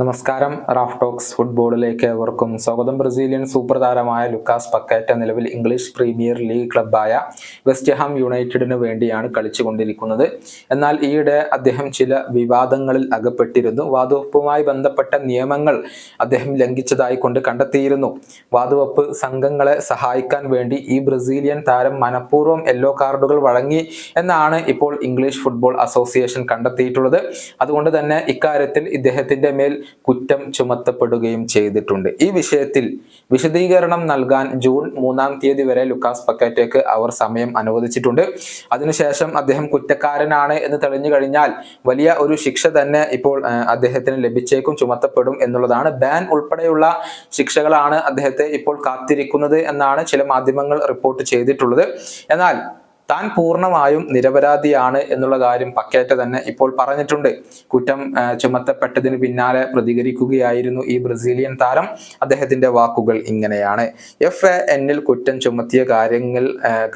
നമസ്കാരം. Raf talks ഫുട്ബോളിലേക്ക് ഏവർക്കും സ്വാഗതം. ബ്രസീലിയൻ സൂപ്പർ താരമായ ലുക്കാസ് പക്കേറ്റ നിലവിൽ ഇംഗ്ലീഷ് പ്രീമിയർ ലീഗ് ക്ലബായ വെസ്റ്റ്ഹാം യുണൈറ്റഡിന് വേണ്ടിയാണ് കളിച്ചുകൊണ്ടിരിക്കുന്നത്. എന്നാൽ ഈയിടെ അദ്ദേഹം ചില വിവാദങ്ങളിൽ അകപ്പെട്ടിരുന്നു. വാതുവെപ്പുമായി ബന്ധപ്പെട്ട നിയമങ്ങൾ അദ്ദേഹം ലംഘിച്ചതായി കൊണ്ട് കണ്ടെത്തിയിരുന്നു. വാതുവെപ്പ് സംഘങ്ങളെ സഹായിക്കാൻ വേണ്ടി ഈ ബ്രസീലിയൻ താരം മനഃപൂർവം യെല്ലോ കാർഡുകൾ വഴങ്ങി എന്നാണ് ഇപ്പോൾ ഇംഗ്ലീഷ് ഫുട്ബോൾ അസോസിയേഷൻ കണ്ടെത്തിയിട്ടുള്ളത്. അതുകൊണ്ട് തന്നെ ഇക്കാര്യത്തിൽ ഇദ്ദേഹത്തിന്റെ മേൽ കുറ്റം ചുമത്തപ്പെടുകയും ചെയ്തിട്ടുണ്ട്. ഈ വിഷയത്തിൽ വിശദീകരണം നൽകാൻ ജൂൺ മൂന്നാം തീയതി വരെ ലുക്കാസ് പക്കാറ്റേക്ക് അവർ സമയം അനുവദിച്ചിട്ടുണ്ട്. അതിനുശേഷം അദ്ദേഹം കുറ്റക്കാരനാണ് എന്ന് തെളിഞ്ഞു കഴിഞ്ഞാൽ വലിയ ഒരു ശിക്ഷ തന്നെ ഇപ്പോൾ അദ്ദേഹത്തിന് ലഭിച്ചേക്കും ചുമത്തപ്പെടും എന്നുള്ളതാണ്. ബാൻ ഉൾപ്പെടെയുള്ള ശിക്ഷകളാണ് അദ്ദേഹത്തെ ഇപ്പോൾ കാത്തിരിക്കുന്നത് എന്നാണ് ചില മാധ്യമങ്ങൾ റിപ്പോർട്ട് ചെയ്തിട്ടുള്ളത്. എന്നാൽ താൻ പൂർണമായും നിരപരാധിയാണ് എന്നുള്ള കാര്യം പക്കേറ്റ തന്നെ ഇപ്പോൾ പറഞ്ഞിട്ടുണ്ട്. കുറ്റം ചുമത്തപ്പെട്ടതിന് പിന്നാലെ പ്രതികരിക്കുകയായിരുന്നു ഈ ബ്രസീലിയൻ താരം. അദ്ദേഹത്തിന്റെ വാക്കുകൾ ഇങ്ങനെയാണ്. എഫ് എ എന്നിൽ കുറ്റം ചുമത്തിയ കാര്യങ്ങൾ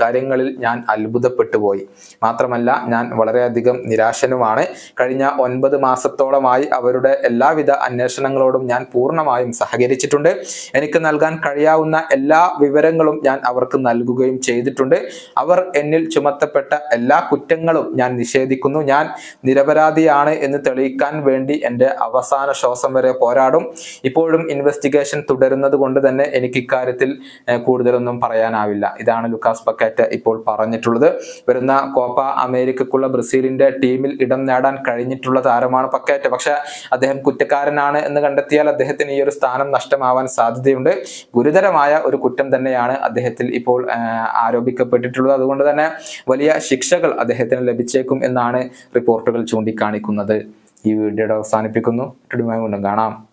കാര്യങ്ങളിൽ ഞാൻ അത്ഭുതപ്പെട്ടു പോയി മാത്രമല്ല ഞാൻ വളരെയധികം നിരാശനുമാണ്. കഴിഞ്ഞ ഒൻപത് മാസത്തോളമായി അവരുടെ എല്ലാവിധ അന്വേഷണങ്ങളോടും ഞാൻ പൂർണമായും സഹകരിച്ചിട്ടുണ്ട്. എനിക്ക് നൽകാൻ കഴിയാവുന്ന എല്ലാ വിവരങ്ങളും ഞാൻ അവർക്ക് നൽകുകയും ചെയ്തിട്ടുണ്ട്. അവർ എന്നിൽ ചുമത്തപ്പെട്ട എല്ലാ കുറ്റങ്ങളും ഞാൻ നിഷേധിക്കുന്നു. ഞാൻ നിരപരാധിയാണ് എന്ന് തെളിയിക്കാൻ വേണ്ടി എന്റെ അവസാന ശ്വാസം വരെ പോരാടും. ഇപ്പോഴും ഇൻവെസ്റ്റിഗേഷൻ തുടരുന്നത് കൊണ്ട് തന്നെ എനിക്ക് ഇക്കാര്യത്തിൽ കൂടുതലൊന്നും പറയാനാവില്ല. ഇതാണ് ലുക്കാസ് പക്കാറ്റ് ഇപ്പോൾ പറഞ്ഞിട്ടുള്ളത്. വരുന്ന കോപ്പ അമേരിക്കക്കുള്ള ബ്രസീലിന്റെ ടീമിൽ ഇടം നേടാൻ കഴിഞ്ഞിട്ടുള്ള താരമാണ് പക്കാറ്റ് പക്ഷെ അദ്ദേഹം കുറ്റക്കാരനാണ് എന്ന് കണ്ടെത്തിയാൽ അദ്ദേഹത്തിന് ഈ ഒരു സ്ഥാനം നഷ്ടമാവാൻ സാധ്യതയുണ്ട്. ഗുരുതരമായ ഒരു കുറ്റം തന്നെയാണ് അദ്ദേഹത്തിൽ ഇപ്പോൾ ആരോപിക്കപ്പെട്ടിട്ടുള്ളത്. അതുകൊണ്ട് തന്നെ വലിയ ശിക്ഷകൾ അദ്ദേഹത്തിന് ലഭിച്ചേക്കും എന്നാണ് റിപ്പോർട്ടുകൾ ചൂണ്ടിക്കാണിക്കുന്നത്. ഈ വീഡിയോയുടെ അവസാനിപ്പിക്കുന്നു. കാണാം.